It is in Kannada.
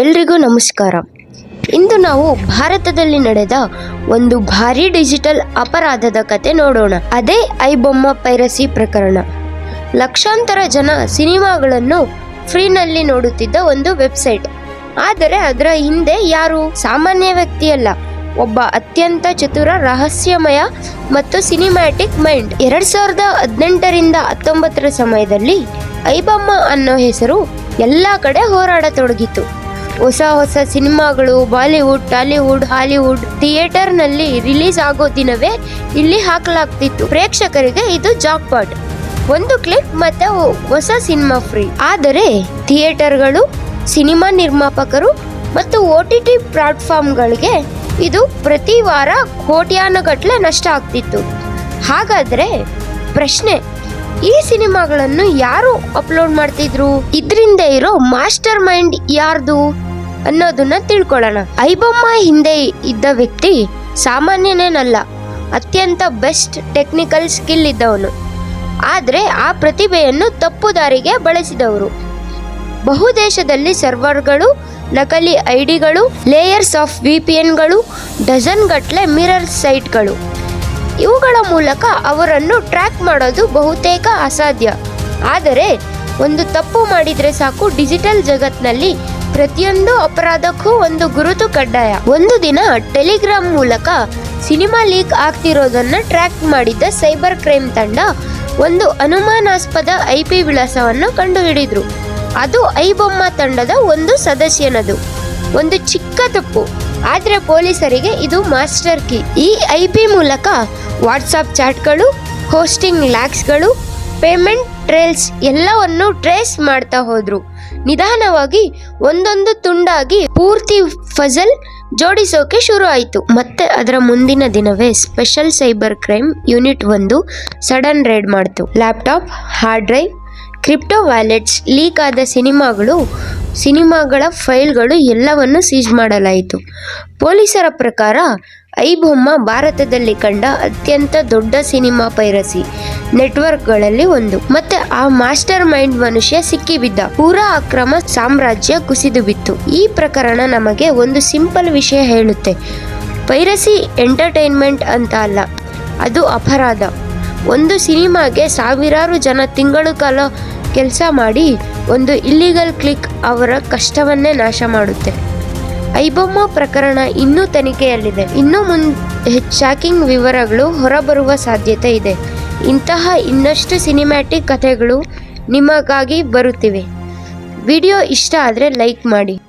ಎಲ್ರಿಗೂ ನಮಸ್ಕಾರ. ಇಂದು ನಾವು ಭಾರತದಲ್ಲಿ ನಡೆದ ಒಂದು ಭಾರಿ ಡಿಜಿಟಲ್ ಅಪರಾಧದ ಕತೆ ನೋಡೋಣ. ಅದೇ ಐಬೊಮ್ಮ ಪೈರಸಿ ಪ್ರಕರಣ. ಲಕ್ಷಾಂತರ ಜನ ಸಿನಿಮಾಗಳನ್ನು ಫ್ರೀನಲ್ಲಿ ನೋಡುತ್ತಿದ್ದ ಒಂದು ವೆಬ್ಸೈಟ್. ಆದರೆ ಅದರ ಹಿಂದೆ ಯಾರು ಸಾಮಾನ್ಯ ವ್ಯಕ್ತಿಯಲ್ಲ. ಒಬ್ಬ ಅತ್ಯಂತ ಚತುರ, ರಹಸ್ಯಮಯ ಮತ್ತು ಸಿನಿಮ್ಯಾಟಿಕ್ ಮೈಂಡ್ ಎರಡ್ ಸಾವಿರದ ಹದಿನೆಂಟರಿಂದ ಹತ್ತೊಂಬತ್ತರ ಸಮಯದಲ್ಲಿ ಐಬಮ್ಮ ಅನ್ನೋ ಹೆಸರು ಎಲ್ಲ ಕಡೆ ಹೋರಾಡತೊಡಗಿತು. ಹೊಸ ಹೊಸ ಸಿನಿಮಾಗಳು, ಬಾಲಿವುಡ್, ಟಾಲಿವುಡ್, ಹಾಲಿವುಡ್ ಥಿಯೇಟರ್ನಲ್ಲಿ ರಿಲೀಸ್ ಆಗೋ ದಿನವೇ ಇಲ್ಲಿ ಹಾಕಲಾಗ್ತಿತ್ತು. ಪ್ರೇಕ್ಷಕರಿಗೆ ಇದು ಜಾಕ್ಪಾಟ್. ಒಂದು ಕ್ಲಿಕ್ ಮತ್ತೆ ಹೊಸ ಸಿನಿಮಾ ಫ್ರೀ. ಆದರೆ ಥಿಯೇಟರ್ಗಳು, ಸಿನಿಮಾ ನಿರ್ಮಾಪಕರು ಮತ್ತು ಒ ಟಿ ಟಿ ಪ್ಲಾಟ್ಫಾರ್ಮ್ಗಳಿಗೆ ಇದು ಪ್ರತಿ ವಾರ ಕೋಟ್ಯಾನುಗಟ್ಟಲೆ ನಷ್ಟ ಆಗ್ತಿತ್ತು. ಹಾಗಾದ್ರೆ ಪ್ರಶ್ನೆ, ಈ ಸಿನಿಮಾಗಳನ್ನು ಯಾರು ಅಪ್ಲೋಡ್ ಮಾಡ್ತಿದ್ರು? ಇದರಿಂದ ಇರೋ ಮಾಸ್ಟರ್ ಮೈಂಡ್ ಯಾರ್ದು? ಅನ್ನೋದನ್ನ ತಿಳ್ಕೊಳ್ಳೋಣ. ಐಬೊಮ್ಮ ಹಿಂದೆ ಇದ್ದ ವ್ಯಕ್ತಿ ಸಾಮಾನ್ಯನೇನಲ್ಲ, ಅತ್ಯಂತ ಬೆಸ್ಟ್ ಟೆಕ್ನಿಕಲ್ ಸ್ಕಿಲ್ ಇದ್ದವನು. ಆದರೆ ಆ ಪ್ರತಿಭೆಯನ್ನು ತಪ್ಪು ದಾರಿಗೆ ಬಳಸಿದವರು. ಬಹುದೇಶದಲ್ಲಿ ಸರ್ವರ್ಗಳು, ನಕಲಿ ಐಡಿಗಳು, ಲೇಯರ್ಸ್ ಆಫ್ ವಿ ಪಿ ಎನ್ಗಳು ಡಜನ್ ಗಟ್ಟಲೆ ಮಿರರ್ ಸೈಟ್ಗಳು. ಇವುಗಳ ಮೂಲಕ ಅವರನ್ನು ಟ್ರ್ಯಾಕ್ ಮಾಡೋದು ಬಹುತೇಕ ಅಸಾಧ್ಯ. ಆದರೆ, ಒಂದು ತಪ್ಪು ಮಾಡಿದರೆ ಸಾಕು ಡಿಜಿಟಲ್ ಜಗತ್ನಲ್ಲಿ ಪ್ರತಿಯೊಂದು ಅಪರಾಧಕ್ಕೂ ಒಂದು ಗುರುತು ಕಡ್ಡಾಯ. ಒಂದು ದಿನ ಟೆಲಿಗ್ರಾಮ್ ಮೂಲಕ ಸಿನಿಮಾ ಲೀಕ್ ಆಗ್ತಿರೋದನ್ನ ಟ್ರ್ಯಾಕ್ ಮಾಡಿದ್ದ ಸೈಬರ್ ಕ್ರೈಮ್ ತಂಡ ಒಂದು ಅನುಮಾನಾಸ್ಪದ ಐ ಪಿ ವಿಳಾಸವನ್ನು ಕಂಡುಹಿಡಿದ್ರು. ಅದು ಐಬೊಮ್ಮ ತಂಡದ ಒಂದು ಸದಸ್ಯನದು. ಒಂದು ಚಿಕ್ಕ ತಪ್ಪು. ಆದ್ರೆ ಪೊಲೀಸರಿಗೆ ಇದು ಮಾಸ್ಟರ್ ಕೀ. ಈ ಐ ಪಿ ಮೂಲಕ ವಾಟ್ಸಾಪ್ ಚಾಟ್ಗಳು, ಹೋಸ್ಟಿಂಗ್ ಲ್ಯಾಕ್ಸ್ಗಳು, ಪೇಮೆಂಟ್ ಟ್ರೇಲ್ಸ್ ಎಲ್ಲವನ್ನು ಟ್ರೇಸ್ ಮಾಡ್ತಾ ಹೋದ್ರು. ನಿಧಾನವಾಗಿ ಒಂದೊಂದು ತುಂಡಾಗಿ ಪೂರ್ತಿ ಫಜಲ್ ಜೋಡಿಸೋಕೆ ಶುರು ಆಯಿತು ಮತ್ತೆ ಅದರ ಮುಂದಿನ ದಿನವೇ ಸ್ಪೆಷಲ್ ಸೈಬರ್ ಕ್ರೈಮ್ ಯೂನಿಟ್ ಒಂದು ಸಡನ್ ರೇಡ್ ಮಾಡಿತು. Laptop, hard drive crypto wallets leak ಆದ ಸಿನಿಮಾಗಳು, ಸಿನಿಮಾಗಳ ಫೈಲ್ಗಳು ಎಲ್ಲವನ್ನು ಸೀಜ್ ಮಾಡಲಾಯಿತು. ಪೊಲೀಸರ ಪ್ರಕಾರ, ಐಬೊಮ್ಮ ಭಾರತದಲ್ಲಿ ಕಂಡ ಅತ್ಯಂತ ದೊಡ್ಡ ಸಿನಿಮಾ ಪೈರಸಿ ನೆಟ್ವರ್ಕ್ಗಳಲ್ಲಿ ಒಂದು. ಮತ್ತೆ ಆ ಮಾಸ್ಟರ್ ಮೈಂಡ್ ಮನುಷ್ಯ ಸಿಕ್ಕಿಬಿದ್ದ. ಪೂರಾ ಅಕ್ರಮ ಸಾಮ್ರಾಜ್ಯ ಕುಸಿದು ಬಿತ್ತು. ಈ ಪ್ರಕರಣ ನಮಗೆ ಒಂದು ಸಿಂಪಲ್ ವಿಷಯ ಹೇಳುತ್ತೆ. ಪೈರಸಿ ಎಂಟರ್ಟೈನ್ಮೆಂಟ್ ಅಂತ ಅಲ್ಲ, ಅದು ಅಪರಾಧ. ಒಂದು ಸಿನಿಮಾಗೆ ಸಾವಿರಾರು ಜನ ತಿಂಗಳು ಕಾಲ ಕೆಲಸ ಮಾಡಿ ಒಂದು ಇಲ್ಲಿಗಲ್ ಕ್ಲಿಕ್ ಅವರ ಕಷ್ಟವನ್ನೇ ನಾಶ ಮಾಡುತ್ತೆ. ಐಬೊಮ್ಮ ಪ್ರಕರಣ ಇನ್ನೂ ತನಿಖೆಯಲ್ಲಿದೆ. ಇನ್ನೂ ಮುನ್ ಶಾಕಿಂಗ್ ವಿವರಗಳು ಹೊರಬರುವ ಸಾಧ್ಯತೆ ಇದೆ. ಇಂತಹ ಇನ್ನಷ್ಟು ಸಿನಿಮ್ಯಾಟಿಕ್ ಕಥೆಗಳು ನಿಮಗಾಗಿ ಬರುತ್ತಿವೆ. ವಿಡಿಯೋ ಇಷ್ಟ ಆದರೆ ಲೈಕ್ ಮಾಡಿ.